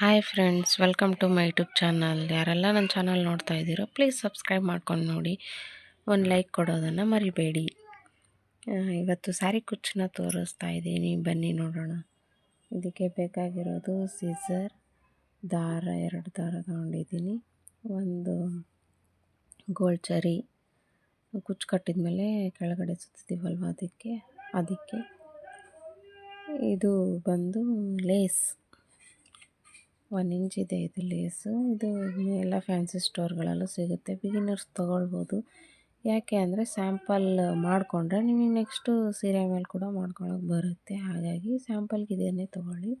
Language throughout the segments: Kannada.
Hi friends welcome to my YouTube channel ಯಾರೆಲ್ಲ ನನ್ನ ಚಾನಲ್ ನೋಡ್ತಾ ಇದ್ದೀರೋ ಪ್ಲೀಸ್ ಸಬ್ಸ್ಕ್ರೈಬ್ ಮಾಡ್ಕೊಂಡು ನೋಡಿ. ಒಂದು ಲೈಕ್ ಕೊಡೋದನ್ನು ಮರಿಬೇಡಿ. ಇವತ್ತು ಸ್ಯಾರಿ ಕುಚ್ಚನ್ನ ತೋರಿಸ್ತಾ ಇದ್ದೀನಿ. ಬನ್ನಿ ನೋಡೋಣ. ಇದಕ್ಕೆ ಬೇಕಾಗಿರೋದು ಸೀಸರ್ ದಾರ, ಎರಡು ದಾರ ತೊಗೊಂಡಿದ್ದೀನಿ. ಒಂದು ಗೋಲ್ಡ್ ಚರಿ ಕುಚ್ಚು ಕಟ್ಟಿದ್ಮೇಲೆ ಕೆಳಗಡೆ ಸುತ್ತಿದ್ದೀವಲ್ವ ಅದಕ್ಕೆ? ಅದಕ್ಕೆ. ಇದು ಬಂದು ಲೇಸ್ ಒನ್ ಇಂಚ್ ಇದೆ ಇದು ಲೇಸು. ಇದು ಎಲ್ಲ ಫ್ಯಾನ್ಸಿ ಸ್ಟೋರ್ಗಳಲ್ಲೂ ಸಿಗುತ್ತೆ. ಬಿಗಿನರ್ಸ್ ತೊಗೊಳ್ಬೋದು. ಯಾಕೆ ಅಂದರೆ ಸ್ಯಾಂಪಲ್ ಮಾಡಿಕೊಂಡ್ರೆ ನಿಮಗೆ ನೆಕ್ಸ್ಟು ಸೀರೆ ಮೇಲೆ ಕೂಡ ಮಾಡ್ಕೊಳಕ್ಕೆ ಬರುತ್ತೆ. ಹಾಗಾಗಿ ಸ್ಯಾಂಪಲ್ಗೆ ಇದನ್ನೇ ತೊಗೊಳ್ಳಿ.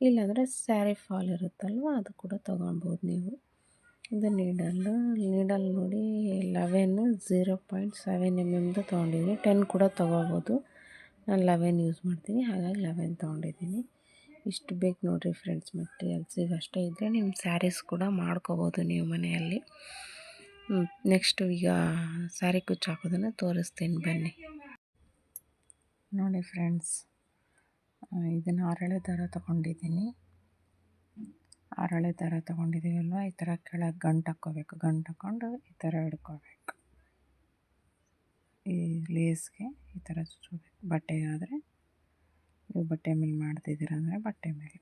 ಇಲ್ಲಾಂದರೆ ಸ್ಯಾರಿ ಫಾಲ್ ಇರುತ್ತಲ್ವ, ಅದು ಕೂಡ ತೊಗೊಳ್ಬೋದು ನೀವು. ಇದು ನೀಡಲ್ಲು. ನೀಡಲ್ ನೋಡಿ eleven zero point seven M ಎಮ್ದು ತೊಗೊಂಡಿದ್ದೀನಿ. ಟೆನ್ ಕೂಡ ತೊಗೋಬೋದು ನಾನು ಲೆವೆನ್ ಯೂಸ್ ಮಾಡ್ತೀನಿ. ಹಾಗಾಗಿ ಲೆವೆನ್ ತೊಗೊಂಡಿದ್ದೀನಿ. ಇಷ್ಟು ಬೇಕು ನೋಡಿರಿ ಫ್ರೆಂಡ್ಸ್ ಮೆಟೀರಿಯಲ್ಸಿಗೆ ಅಷ್ಟೇ ಇದ್ದರೆ ನಿಮ್ಮ ಸ್ಯಾರೀಸ್ ಕೂಡ ಮಾಡ್ಕೋಬೋದು ನೀವು ಮನೆಯಲ್ಲಿ. ನೆಕ್ಸ್ಟು ಈಗ ಸ್ಯಾರಿ ಕುಚ್ಚು ಹಾಕೋದನ್ನು ತೋರಿಸ್ತೀನಿ ಬನ್ನಿ. ನೋಡಿ ಫ್ರೆಂಡ್ಸ್ ಇದನ್ನು ಅರಳೆ ದಾರ ತೊಗೊಂಡಿದ್ದೀನಿ. ಅರಳೆ ದಾರ ತೊಗೊಂಡಿದ್ದೀವಲ್ವ ಈ ಥರ ಕೆಳಗೆ ಗಂಟು ಹಾಕ್ಕೋಬೇಕು. ಗಂಟು ಹಾಕ್ಕೊಂಡು ಈ ಥರ ಹಿಡ್ಕೋಬೇಕು. ಈ ಲೇಸ್ಗೆ ಈ ಥರ ಬಟ್ಟೆಗಾದರೆ ನೀವು ಬಟ್ಟೆ ಮೇಲೆ ಮಾಡ್ತಿದ್ದೀರ ಅಂದರೆ ಬಟ್ಟೆ ಮೇಲೆ.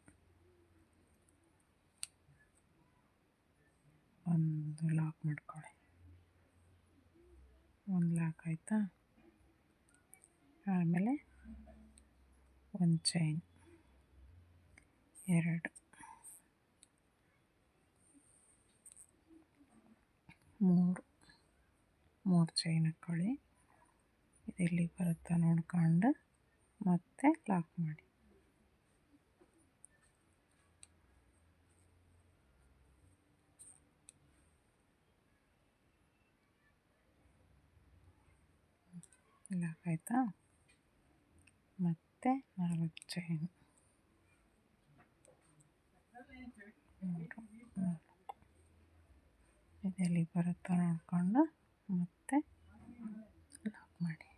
ಒಂದು ಲಾಕ್ ಮಾಡ್ಕೊಳ್ಳಿ. ಒಂದು ಲಾಕ್ ಆಯಿತಾ? ಆಮೇಲೆ ಒಂದು ಚೈನ್ ಎರಡು. ಮೂರು. ಮೂರು ಚೈನ್ ಹಾಕ್ಕೊಳ್ಳಿ ಇದು ಎಲ್ಲಿಗೆ ಬರುತ್ತಾ ನೋಡ್ಕೊಂಡು. ಮತ್ತೆ ಲಾಕ್ ಮಾಡಿ. ಲಾಕ್ ಆಯಿತಾ? ಮತ್ತೆ ನಾಲ್ಕು ಚೈನ್ ಮೂರು ನಾಲ್ಕು ಇದೆಲ್ಲಿ ಬರುತ್ತಾ ನೋಡಿಕೊಂಡು ಮತ್ತೆ ಲಾಕ್ ಮಾಡಿ.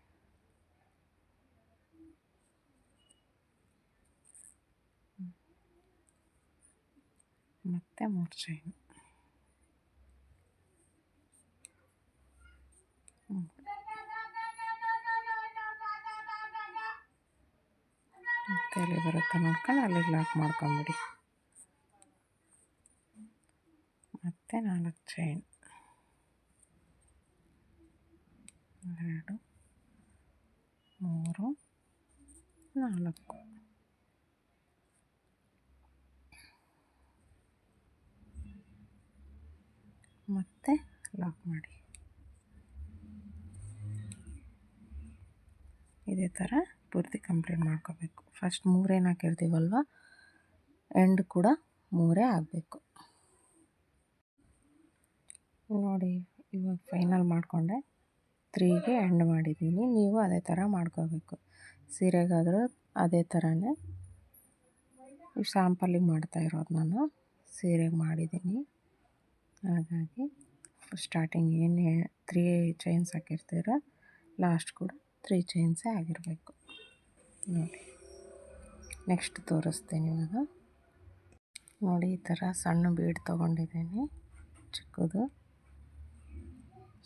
ಮತ್ತೆ ಮೂರು ಚೈನ್ ಮತ್ತೆ ಅಲ್ಲಿ ಬರುತ್ತೆ ನೋಡ್ಕೊಂಡು ಅಲ್ಲಿಗೆ ಲಾಕ್ ಮಾಡ್ಕೊಂಬಿಡಿ. ಮತ್ತೆ ನಾಲ್ಕು ಚೈನ್ ಎರಡು, ಮೂರು, ನಾಲ್ಕು. ಮತ್ತೆ ಲಾಕ್ ಮಾಡಿ. ಇದೇ ಥರ ಪೂರ್ತಿ ಕಂಪ್ಲೀಟ್ ಮಾಡ್ಕೋಬೇಕು. ಫಸ್ಟ್ ಮೂರೇನು ಹಾಕಿರ್ತೀವಲ್ವ ಎಂಡ್ ಕೂಡ ಮೂರೇ ಆಗಬೇಕು. ನೋಡಿ, ಇವಾಗ ಫೈನಲ್ ಮಾಡಿಕೊಂಡೆ. ತ್ರೀಗೆ ಎಂಡ್ ಮಾಡಿದ್ದೀನಿ. ನೀವು ಅದೇ ಥರ ಮಾಡ್ಕೋಬೇಕು. ಸೀರೆಗಾದರೂ ಅದೇ ಥರನೇ ಸ್ಯಾಂಪಲಿಗೆ ಮಾಡ್ತಾ ಇರೋದು ನಾನು. ಸೀರೆಗೆ ಮಾಡಿದ್ದೀನಿ. ಹಾಗಾಗಿ ಸ್ಟಾರ್ಟಿಂಗ್ ಏನು ತ್ರೀ ಚೈನ್ಸ್ ಹಾಕಿರ್ತೀರ ಲಾಸ್ಟ್ ಕೂಡ ತ್ರೀ ಚೈನ್ಸೇ ಆಗಿರಬೇಕು. ನೋಡಿ. ನೆಕ್ಸ್ಟ್ ತೋರಿಸ್ತೀನಿ ಇವಾಗ. ನೋಡಿ, ಈ ಥರ ಸಣ್ಣ ಬೀಡ್ ತೊಗೊಂಡಿದ್ದೀನಿ, ಚಿಕ್ಕದು.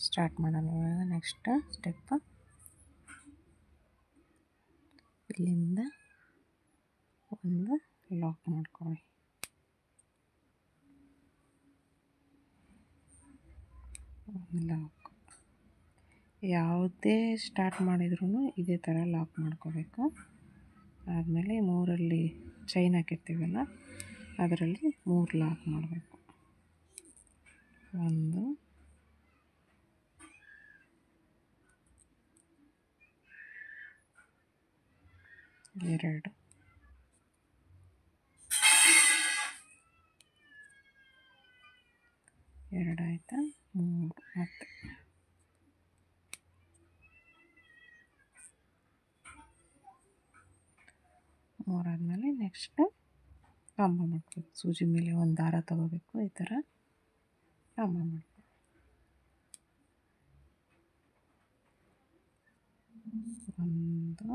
ಸ್ಟಾರ್ಟ್ ಮಾಡೋಣ ಇವಾಗ ನೆಕ್ಸ್ಟ್ ಸ್ಟೆಪ್ ಇಲ್ಲಿಂದ ಒಂದು ಲಾಕ್ ಮಾಡ್ಕೊಳ್ಳಿ. ಲಾಕ್ ಯಾವುದೇ ಸ್ಟಾರ್ಟ್ ಮಾಡಿದ್ರೂ ಇದೇ ಥರ ಲಾಕ್ ಮಾಡ್ಕೋಬೇಕು. ಆದಮೇಲೆ ಮೂರಲ್ಲಿ ಚೈನ್ ಹಾಕಿರ್ತೀವಲ್ಲ, ಅದರಲ್ಲಿ ಮೂರು ಲಾಕ್ ಮಾಡಬೇಕು. ಒಂದು, ಎರಡು. ಎರಡಾಯ್ತಾ ಮೂರು ಮೂರಾದಮೇಲೆ ನೆಕ್ಸ್ಟ್ ಕಂಬ ಮಾಡ್ಬೇಕು ಸೂಜಿ ಮೇಲೆ ಒಂದು ದಾರ ತಗೋಬೇಕು, ಈ ಥರ ಕಂಬ ಮಾಡಬೇಕು ಒಂದು,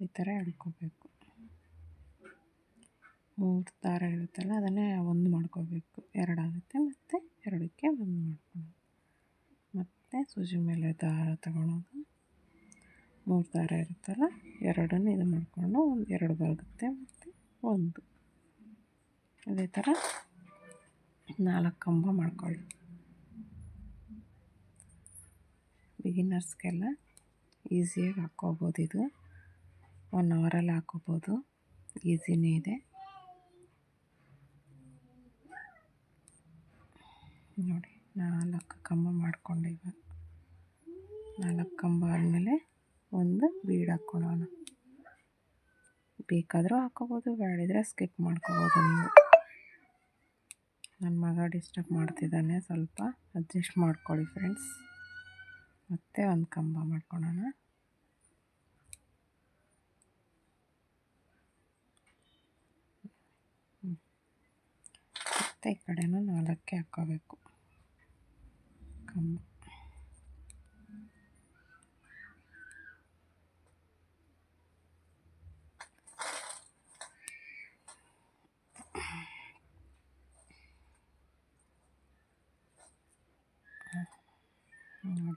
ಈ ಥರ ಎಳ್ಕೋಬೇಕು. ಮೂರು ದಾರ ಇರುತ್ತಲ್ಲ, ಅದನ್ನೇ ಒಂದು ಮಾಡ್ಕೋಬೇಕು. ಎರಡಾಗುತ್ತೆ ಮತ್ತು ಎರಡಕ್ಕೆ ಒಂದು ಮಾಡ್ಕೊಳ್ಳೋದು. ಮತ್ತು ಸೂಜಿ ಮೇಲೆ ದಾರ ತಗೊಳೋದು. ಮೂರು ದಾರ ಇರುತ್ತಲ್ಲ, ಎರಡನ್ನು ಇದು ಮಾಡಿಕೊಂಡು ಒಂದು ಎರಡು ಬರುತ್ತೆ ಮತ್ತು ಒಂದು. ಅದೇ ಥರ ನಾಲ್ಕು ಕಂಬ ಮಾಡ್ಕೊಳ್ಳಿ. ಬಿಗಿನರ್ಸ್ಗೆಲ್ಲ ಈಸಿಯಾಗಿ ಹಾಕ್ಕೋಬೋದು ಇದು. ಒನ್ ಅವರಲ್ಲಿ ಹಾಕ್ಕೋಬೋದು. ಈಸಿನೇ ಇದೆ. ನೋಡಿ, ನಾಲ್ಕು ಕಂಬ ಮಾಡ್ಕೊಂಡಿವ ನಾಲ್ಕು ಕಂಬ ಆದಮೇಲೆ ಒಂದು ಬೀಡ್ ಹಾಕ್ಕೊಳ್ಳೋಣ. ಬೇಕಾದರೂ ಹಾಕೋಬೋದು ಬೇಡಿದ್ರೆ ಸ್ಕಿಪ್ ಮಾಡ್ಕೋಬೋದು ನೀವು. ನನ್ನ ಮಗ ಡಿಸ್ಟರ್ಬ್ ಮಾಡ್ತಿದ್ದಾನೆ, ಸ್ವಲ್ಪ ಅಡ್ಜಸ್ಟ್ ಮಾಡ್ಕೊಳ್ಳಿ ಫ್ರೆಂಡ್ಸ್ ಮತ್ತೆ ಒಂದು ಕಂಬ ಮಾಡ್ಕೊಳ್ಳೋಣ. ಮತ್ತು ಈ ಕಡೆನೂ ನಾಲ್ಕೇ ಹಾಕ್ಕೋಬೇಕು. ನೋಡಿ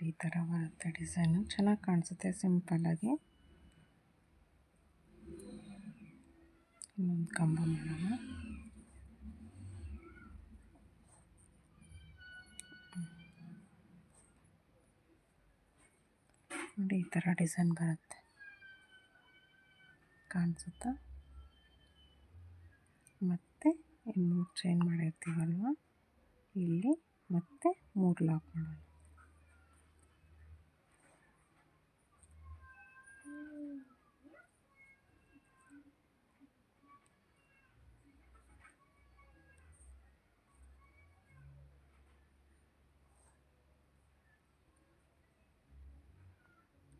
ಈ ಥರ ಬರುತ್ತೆ ಡಿಸೈನು ಚೆನ್ನಾಗಿ ಕಾಣಿಸುತ್ತೆ ಸಿಂಪಲ್ಲಾಗಿ ಇನ್ನೊಂದು ಕಂಬ ಮಾಡೋಣ ನೋಡಿ ಈ ಥರ ಡಿಸೈನ್ ಬರುತ್ತೆ. ಕಾಣಿಸುತ್ತಾ? ಮತ್ತು ಇನ್ನು ಮೂರು ಚೈನ್ ಮಾಡಿರ್ತೀವಲ್ವ? ಇಲ್ಲಿ ಮತ್ತೆ ಮೂರು ಲಾಕ್ ಮಾಡೋಣ.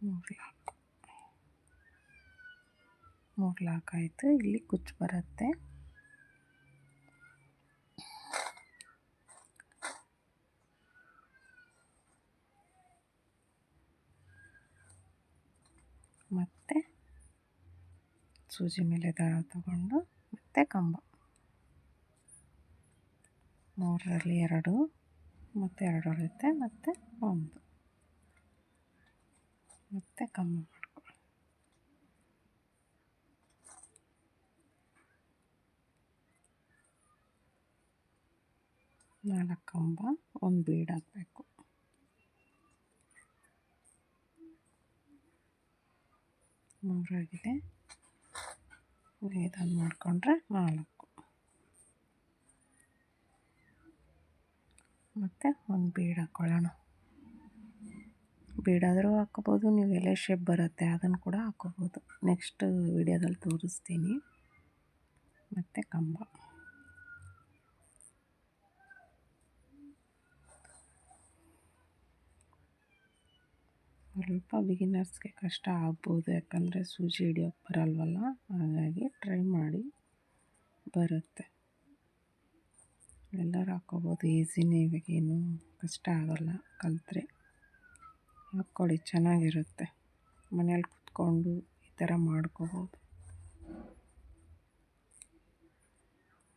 ಮೂರು ಲಾಕ್ ಮೂರು ಲಾಕ್ ಆಯಿತು, ಇಲ್ಲಿ ಕುಚ್ಚು ಬರುತ್ತೆ. ಮತ್ತೆ ಸೂಜಿ ಮೇಲೆ ದಾರ ತಗೊಂಡು, ಮತ್ತು ಕಂಬ. ಮೂರರಲ್ಲಿ ಎರಡು, ಮತ್ತು ಎರಡು ಇರುತ್ತೆ ಮತ್ತು ಒಂದು. ಮತ್ತು ಕಮ್ಮಿ ಮಾಡ್ಕೊಳ್ಳಿ ನಾಲ್ಕು ಕಂಬ ಒಂದು ಬೀಡ್ ಹಾಕಬೇಕು. ಮೂರಾಗಿದೆ. ಐದನ್ನು ಮಾಡಿಕೊಂಡ್ರೆ ನಾಲ್ಕು. ಮತ್ತು ಒಂದು ಬೀಡ್ ಹಾಕ್ಕೊಳ್ಳೋಣ ಬೀಡಾದರೂ ಹಾಕ್ಕೋಬೋದು ನೀವು ಎಲೆ ಶೇಪ್ ಬರುತ್ತೆ ಅದನ್ನು ಕೂಡ ಹಾಕ್ಕೋಬೋದು. ನೆಕ್ಸ್ಟ್ ವಿಡಿಯೋದಲ್ಲಿ ತೋರಿಸ್ತೀನಿ. ಮತ್ತು ಕಂಬ. ಸ್ವಲ್ಪ ಬಿಗಿನರ್ಸ್ಗೆ ಕಷ್ಟ ಆಗ್ಬೋದು, ಯಾಕಂದರೆ ಸೂಜಿ ಹಿಡಿಯೋಕ್ಕೆ ಬರಲ್ವಲ್ಲ? ಹಾಗಾಗಿ ಟ್ರೈ ಮಾಡಿ ಬರುತ್ತೆ. ಎಲ್ಲರೂ ಹಾಕ್ಕೋಬೋದು ಈಸಿನೇ ಇವಾಗೇನು ಕಷ್ಟ ಆಗೋಲ್ಲ, ಕಲಿತ್ರೆ. ಹಾಕ್ಕೊಳ್ಳಿ ಚೆನ್ನಾಗಿರುತ್ತೆ. ಮನೇಲಿ ಕೂತ್ಕೊಂಡು ಈ ಥರ ಮಾಡ್ಕೋಬೋದು.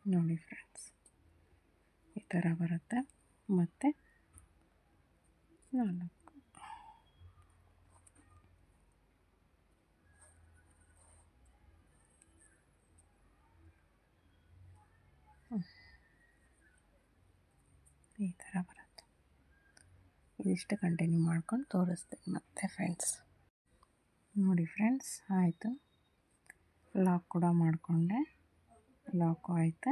ನೋಡಿ ಫ್ರೆಂಡ್ಸ್, ಈ ಥರ ಬರುತ್ತೆ. ಮತ್ತು ನಾಲ್ಕು. ಈ ಥರ ಬರುತ್ತೆ. ಇದಿಷ್ಟು ಕಂಟಿನ್ಯೂ ಮಾಡ್ಕೊಂಡು ತೋರಿಸ್ತೀನಿ ಮತ್ತೆ ಫ್ರೆಂಡ್ಸ್ ನೋಡಿ ಫ್ರೆಂಡ್ಸ್ ಆಯಿತು. ಲಾಕ್ ಕೂಡ ಮಾಡಿಕೊಂಡೆ. ಲಾಕು ಆಯಿತು.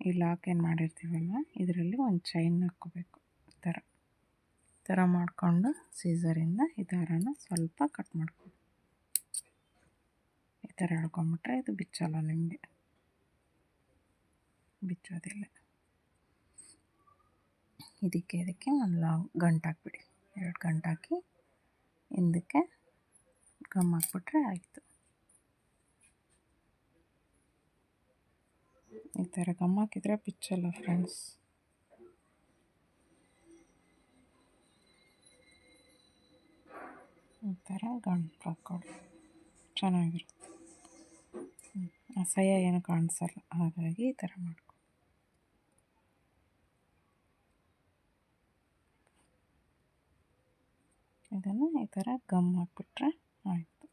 ಈ ಲಾಕ್ ಏನು ಮಾಡಿರ್ತೀವಲ್ಲ ಇದರಲ್ಲಿ ಒಂದು ಚೈನ್ ಹಾಕ್ಕೋಬೇಕು. ಈ ಥರ ಈ ಥರ ಮಾಡಿಕೊಂಡು ಸೀಸರಿಂದ ಈ ದಾರನ ಸ್ವಲ್ಪ ಕಟ್ ಮಾಡ್ಕೊಂಡು ಈ ಥರ ಎಳ್ಕೊಂಬಿಟ್ರೆ ಇದು ಬಿಚ್ಚಲ್ಲ ನಿಮಗೆ. ಬಿಚ್ಚೋದಿಲ್ಲ. ಇದಕ್ಕೆ ಇದಕ್ಕೆ ಒಂದು ಲಾಂಗ್ ಗಂಟು ಹಾಕ್ಬಿಡಿ. ಎರಡು ಗಂಟು ಹಾಕಿ ಹಿಂದಕ್ಕೆ ಗಮ್ ಹಾಕ್ಬಿಟ್ರೆ ಆಯಿತು. ಈ ಥರ ಗಮ್ ಹಾಕಿದರೆ ಪಿಚ್ಚಲ್ಲ ಫ್ರೆಂಡ್ಸ್ ಈ ಥರ ಗಂಟು ಹಾಕ್ಕೊಡಿ. ಚೆನ್ನಾಗಿರುತ್ತೆ. ಅಸಹ್ಯ ಏನು ಕಾಣಿಸಲ್ಲ. ಹಾಗಾಗಿ ಈ ಥರ ಮಾಡ್ಕೊ ಇದನ್ನು ಈ ಥರ ಗಮ್ ಹಾಕ್ಬಿಟ್ರೆ ಆಯಿತು.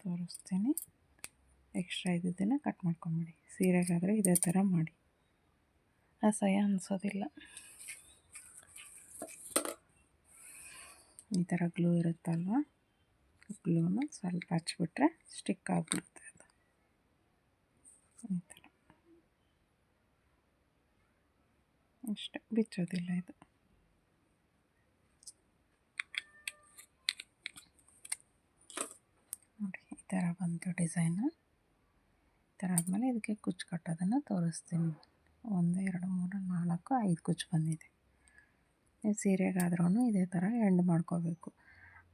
ತೋರಿಸ್ತೀನಿ. ಎಕ್ಸ್ಟ್ರಾ ಇದ್ದಿದ್ದನ್ನು ಕಟ್ ಮಾಡ್ಕೊಂಬಿಡಿ. ಸೀರೆಗಾದರೆ ಇದೇ ಥರ ಮಾಡಿ. ಅಸಹ್ಯ ಅನಿಸೋದಿಲ್ಲ. ಈ ಥರ ಗ್ಲೂ ಇರುತ್ತಲ್ವ? ಗ್ಲೂನ ಸ್ವಲ್ಪ ಹಚ್ಬಿಟ್ರೆ ಸ್ಟಿಕ್ ಆಗಿಬಿಡುತ್ತೆ ಅದು. ಈ ಥರ ಅಷ್ಟೇ, ಬಿಚ್ಚೋದಿಲ್ಲ ಇದು ನೋಡಿ ಈ ಥರ ಬಂತು ಡಿಸೈನು. ಈ ಥರ ಆದಮೇಲೆ ಇದಕ್ಕೆ ಕುಚ್ಚು ಕಟ್ಟೋದನ್ನು ತೋರಿಸ್ತೀನಿ. ಒಂದು, ಎರಡು, ಮೂರು, ನಾಲ್ಕು, ಐದು ಕುಚ್ಚು ಬಂದಿದೆ. ಸೀರೆಗಾದ್ರೂ ಇದೇ ಥರ ಎಂಡ್ ಮಾಡ್ಕೋಬೇಕು.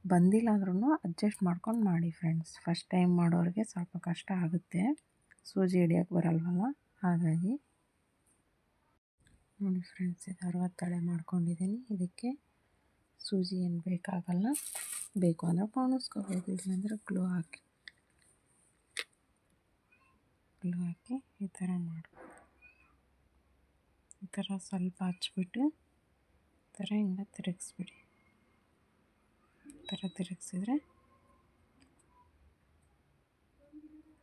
ಬಂದಿಲ್ಲ ಅಂದ್ರೂ ಅಡ್ಜಸ್ಟ್ ಮಾಡ್ಕೊಂಡು ಮಾಡಿ ಫ್ರೆಂಡ್ಸ್ ಫಸ್ಟ್ ಟೈಮ್ ಮಾಡೋರಿಗೆ ಸ್ವಲ್ಪ ಕಷ್ಟ ಆಗುತ್ತೆ. ಸೂಜಿ ಹಿಡಿಯೋಕ್ಕೆ ಬರಲ್ವಲ್ಲ? ಹಾಗಾಗಿ ನೋಡಿ ಫ್ರೆಂಡ್ಸ್ ಇದು ಅರವತ್ತಳೆ ಮಾಡ್ಕೊಂಡಿದ್ದೀನಿ. ಇದಕ್ಕೆ ಸೂಜಿ ಏನು ಬೇಕಾಗಲ್ಲ. ಬೇಕು ಅಂದರೆ ಪೋಣಿಸ್ಕೋಬೇಕು ಇಲ್ಲಾಂದರೆ ಗ್ಲೂ ಹಾಕಿ. ಗ್ಲೂ ಹಾಕಿ ಈ ಥರ ಮಾಡ್ಕೊಳ್ಳಿ ಈ ಥರ ಸ್ವಲ್ಪ ಹಚ್ಬಿಟ್ಟು ಈ ಥರ ಹಿಂಗೆ ತಿರುಗಿಸ್ಬಿಡಿ. ಈ ಥರ ತಿರುಗಿಸಿದ್ರೆ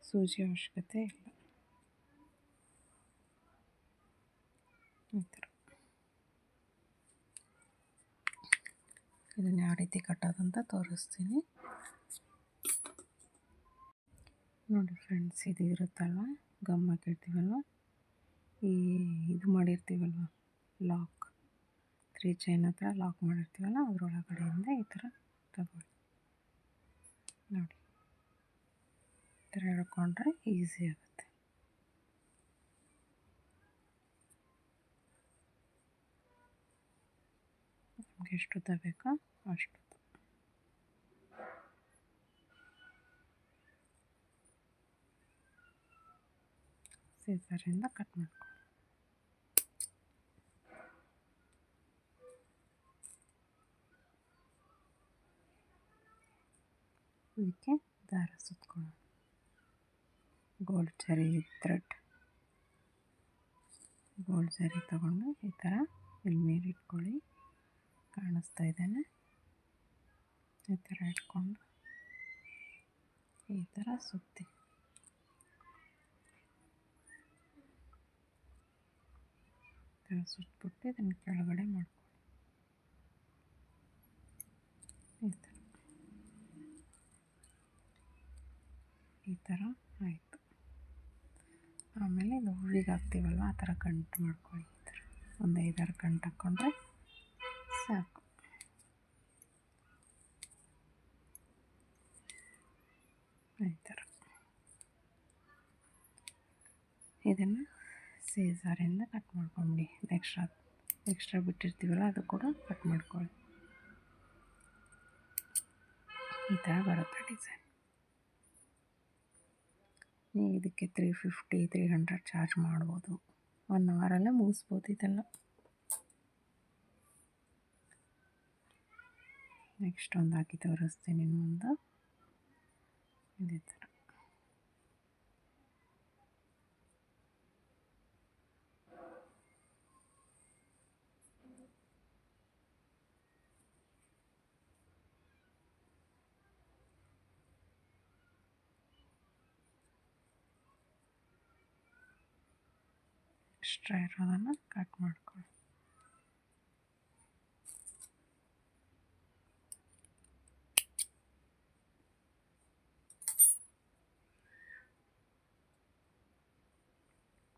ಸೂಜಿ ಅವಶ್ಯಕತೆ ಇಲ್ಲ. ಈ ಥರ. ಇದನ್ನು ಯಾವ ರೀತಿ ಕಟ್ಟೋದಂತ ತೋರಿಸ್ತೀನಿ. ನೋಡಿ ಫ್ರೆಂಡ್ಸ್, ಇದು ಇರುತ್ತಲ್ವ? ಗಮ್ ಹಾಕಿರ್ತೀವಲ್ವ? ಈ ಇದು ಮಾಡಿರ್ತೀವಲ್ವ? ಲಾಕ್. ತ್ರೀ ಚೈನ್ ಹತ್ರ ಲಾಕ್ ಮಾಡಿರ್ತೀವಲ್ಲ, ಅದರೊಳಗಡೆಯಿಂದ ಈ ಥರ ತಗೊಳ್ಳಿ. ನೋಡಿ. ಈ ಥರ ಹಿಡ್ಕೊಂಡ್ರೆ ಈಸಿ ಆಗುತ್ತೆ. ನಮಗೆ ಎಷ್ಟು ಉದ್ದ ಬೇಕೋ ಅಷ್ಟು. ಸೀಸರಿಂದ ಕಟ್ ಮಾಡ್ಕೊಳ್ಳಿ ಇದಕ್ಕೆ ದಾರ ಸುತ್ಕೊಳ್ಳೋಣ ಗೋಲ್ಡ್ ಸರಿ ಥ್ರೆಡ್. ಗೋಲ್ಡ್ ಸರಿ ತಗೊಂಡು ಈ ಥರ ಇಲ್ಲಿ ಇಟ್ಕೊಳ್ಳಿ. ಕಾಣಿಸ್ತಾ ಇದ್ದಾನೆ ಈ ಥರ ಇಟ್ಕೊಂಡು ಈ ಥರ ಸುತ್ತಿ. ಥರ ಸುತ್ತಬಿಟ್ಟು ಇದನ್ನು ಕೆಳಗಡೆ ಮಾಡ್ಕೊಳ್ಳಿ. ಈ ಥರ ಈ ಥರ ಆಯಿತು. ಆಮೇಲೆ ಇದು ಹೂವಿಗೆ ಹಾಕ್ತೀವಲ್ವ? ಆ ಥರ ಗಂಟು ಮಾಡ್ಕೊಳ್ಳಿ ಈ ಥರ ಒಂದು ಐದಾರು ಗಂಟು ಹಾಕ್ಕೊಂಡ್ರೆ ಸಾಕು. ಈ ಥರ ಇದನ್ನು ಸೀಸರಿಂದ ಕಟ್ ಮಾಡ್ಕೊಂಬಿಡಿ. ಎಕ್ಸ್ಟ್ರಾ ಎಕ್ಸ್ಟ್ರಾ ಬಿಟ್ಟಿರ್ತೀವಲ್ಲ, ಅದು ಕೂಡ ಕಟ್ ಮಾಡ್ಕೊಳ್ಳಿ. ಈ ಥರ ಬರುತ್ತೆ ಡಿಸೈನ್ ನೀವು ಇದಕ್ಕೆ three fifty three hundred charge ಮಾಡ್ಬೋದು. ಒನ್ ಅವರಲ್ಲೇ ಮುಗಿಸ್ಬೋದು ಇದೆಲ್ಲ. ನೆಕ್ಸ್ಟ್ ಒಂದು ಹಾಕಿ ತೋರಿಸ್ತೀನಿ ಇನ್ನೊಂದು ಇದೇ ಥರ. ಎಕ್ಸ್ಟ್ರಾ ಇರೋದನ್ನು ಕಟ್ ಮಾಡ್ಕೊಳ್ಳಿ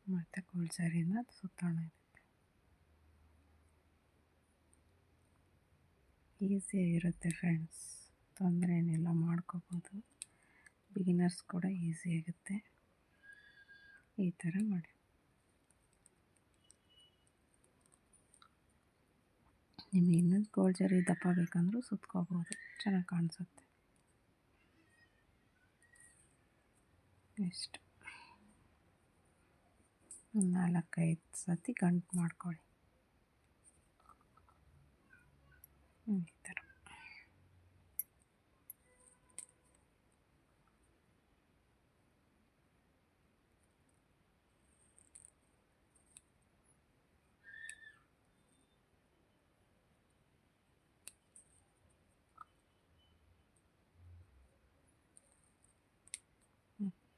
ಮತ್ತು ಗೋಲ್ಸರಿನ ಸುತ್ತೋಣ ಇದಕ್ಕೆ. ಈಸಿಯಾಗಿರುತ್ತೆ ಫ್ರೆಂಡ್ಸ್ ತೊಂದರೆ ಏನಿಲ್ಲ ಮಾಡ್ಕೋಬೋದು. ಬಿಗಿನರ್ಸ್ ಕೂಡ ಈಸಿ ಆಗುತ್ತೆ. ಈ ಥರ ಮಾಡಿ. ನಿಮಗೆ ಇನ್ನೊಂದು ಗೋಲ್ಡ್ ಜರಿ ದಪ್ಪ ಬೇಕಂದ್ರೂ ಸುತ್ಕೋಬೋದು. ಚೆನ್ನಾಗಿ ಕಾಣಿಸುತ್ತೆ. ನೆಕ್ಸ್ಟ್. ಒಂದು ನಾಲ್ಕೈದು ಸತಿ ಗಂಟು ಮಾಡ್ಕೊಳ್ಳಿ. ಈ ಥರ.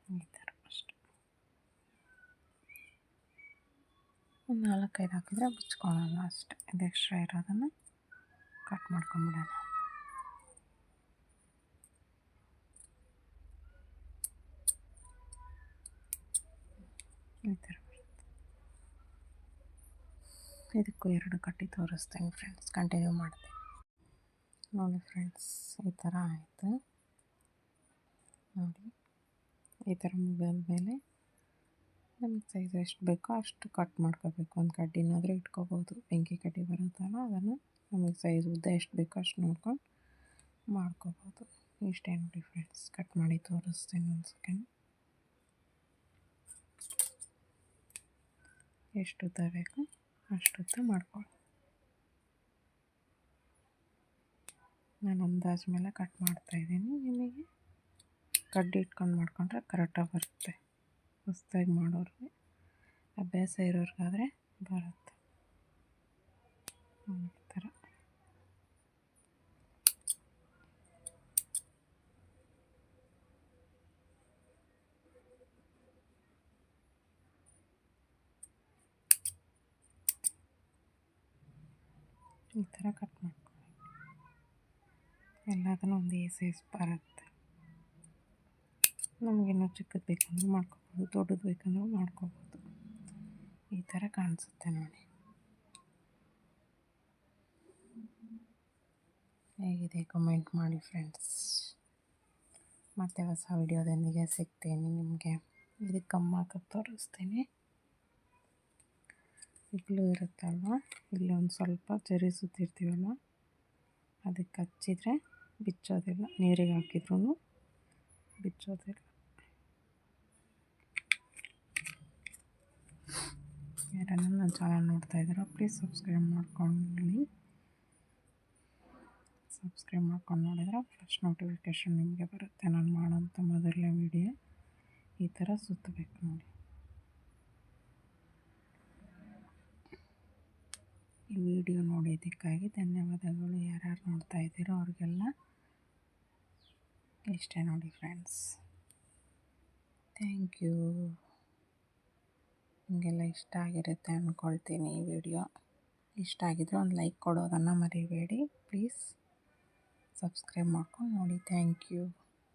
ಈ ಥರ ಅಷ್ಟೆ. ಒಂದು ನಾಲ್ಕೈದು ಹಾಕಿದ್ರೆ ಬಿಚ್ಕೊಳ್ಳಲ್ಲ ಅಷ್ಟೆ. ಇದು ಎಕ್ಸ್ಟ್ರಾ ಇರೋದನ್ನು ಕಟ್ ಮಾಡ್ಕೊಂಬಿಡೋಣ ಈ ಥರ ಇದಕ್ಕೂ ಎರಡು ಕಟ್ಟಿ ತೋರಿಸ್ತೇನೆ ಫ್ರೆಂಡ್ಸ್ ಕಂಟಿನ್ಯೂ ಮಾಡ್ತೀನಿ. ನೋಡಿ ಫ್ರೆಂಡ್ಸ್ ಈ ಥರ ಆಯಿತು. ನೋಡಿ. ಈ ಥರ ಮುಗಿದ್ಮೇಲೆ ನಮಗೆ ಸೈಜ್ ಎಷ್ಟು ಬೇಕೋ ಅಷ್ಟು ಕಟ್ ಮಾಡ್ಕೋಬೇಕು. ಒಂದು ಕಡ್ಡಿನಾದರೂ ಇಟ್ಕೋಬೋದು. ಬೆಂಕಿ ಕಡ್ಡಿ ಬರುತ್ತಲ್ಲ ಅದನ್ನು ನಮಗೆ ಸೈಜ್ ಉದ್ದ ಎಷ್ಟು ಬೇಕೋ ಅಷ್ಟು ನೋಡ್ಕೊಂಡು ಮಾಡ್ಕೋಬೋದು. ಇಷ್ಟೇ ನೋಡಿ ಫ್ರೆಂಡ್ಸ್ ಕಟ್ ಮಾಡಿ ತೋರಿಸ್ತೀನಿ ಒಂದು ಸೆಕೆಂಡ್ ಎಷ್ಟು ಉದ್ದ ಬೇಕು ಅಷ್ಟು ಉದ್ದ ಮಾಡ್ಕೊಳ್ಳಿ. ನಾನು ಅಂದಾಜು ಮೇಲೆ ಕಟ್ ಮಾಡ್ತಾಯಿದ್ದೀನಿ ನಿಮಗೆ. ಕಡ್ಡಿ ಇಟ್ಕೊಂಡು ಮಾಡ್ಕೊಂಡ್ರೆ ಕರೆಕ್ಟಾಗಿ ಬರುತ್ತೆ. ಹೊಸ್ದಾಗಿ ಮಾಡೋರಿಗೆ. ಅಭ್ಯಾಸ ಇರೋರಿಗಾದರೆ ಬರುತ್ತೆ. ಥರ. ಈ ಥರ ಕಟ್ ಮಾಡ್ಕೊಳ್ಳಿ. ಎಲ್ಲದನ್ನು ಒಂದೇ ಸೈಜ್ ಬರುತ್ತೆ. ನಮಗಿನ್ನೂ ಚಿಕ್ಕದು ಬೇಕಂದ್ರೂ ಮಾಡ್ಕೋಬೋದು, ದೊಡ್ಡದು ಬೇಕಂದ್ರೂ ಮಾಡ್ಕೋಬೋದು. ಈ ಥರ ಕಾಣಿಸುತ್ತೆ ನೋಡಿ. ಹೇಗಿದೆ ಕಮೆಂಟ್ ಮಾಡಿ ಫ್ರೆಂಡ್ಸ್ ಮತ್ತೆ ಹೊಸ ವಿಡಿಯೋದೊಂದಿಗೆ ಸಿಗ್ತೇನೆ ನಿಮಗೆ. ಇದಕ್ಕೆ ಕಮ್ಮಿ ಹಾಕಕ್ಕೆ ತೋರಿಸ್ತೇನೆ. ಇಗ್ಲು ಇರುತ್ತಲ್ವ? ಇಲ್ಲಿ ಒಂದು ಸ್ವಲ್ಪ ಜರಿ ಸುತ್ತಿರ್ತೀವಲ್ಲ ಅದಕ್ಕೆ ಹಚ್ಚಿದರೆ ಬಿಚ್ಚೋದಿಲ್ಲ. ನೀರಿಗೆ ಹಾಕಿದ್ರೂ ಬಿಚ್ಚೋದಿಲ್ಲ. ಯಾರನ್ನ ನನ್ನ ಚಾನಲ್ ನೋಡ್ತಾ ಇದ್ದೀರೋ ಪ್ಲೀಸ್ ಸಬ್ಸ್ಕ್ರೈಬ್ ಮಾಡ್ಕೊಳ್ಳಿ. ಸಬ್ಸ್ಕ್ರೈಬ್ ಮಾಡ್ಕೊಂಡು ನೋಡಿದ್ರೆ ಫಸ್ಟ್ ನೋಟಿಫಿಕೇಷನ್ ನಿಮಗೆ ಬರುತ್ತೆ. ನಾನು ಮಾಡೋಂಥ ಮೊದಲನೇ ವಿಡಿಯೋ ಈ ಥರ ಸುತ್ತಬೇಕು ನೋಡಿ. ಈ ವಿಡಿಯೋ ನೋಡಿದ್ದಕ್ಕಾಗಿ ಧನ್ಯವಾದಗಳು. ಯಾರ್ಯಾರು ನೋಡ್ತಾ ಇದ್ದೀರೋ ಅವ್ರಿಗೆಲ್ಲ ಇಷ್ಟೇ ನೋಡಿ ಫ್ರೆಂಡ್ಸ್ ಥ್ಯಾಂಕ್ ಯು ನಿಮಗೆಲ್ಲ ಇಷ್ಟ ಆಗಿರುತ್ತೆ ಅಂದ್ಕೊಳ್ತೀನಿ ಈ ವಿಡಿಯೋ. ಇಷ್ಟ ಆಗಿದ್ರೆ ಒಂದು ಲೈಕ್ ಕೊಡೋದನ್ನು ಮರಿಬೇಡಿ. ಪ್ಲೀಸ್ ಸಬ್ಸ್ಕ್ರೈಬ್ ಮಾಡ್ಕೊಂಡು ನೋಡಿ. Thank you.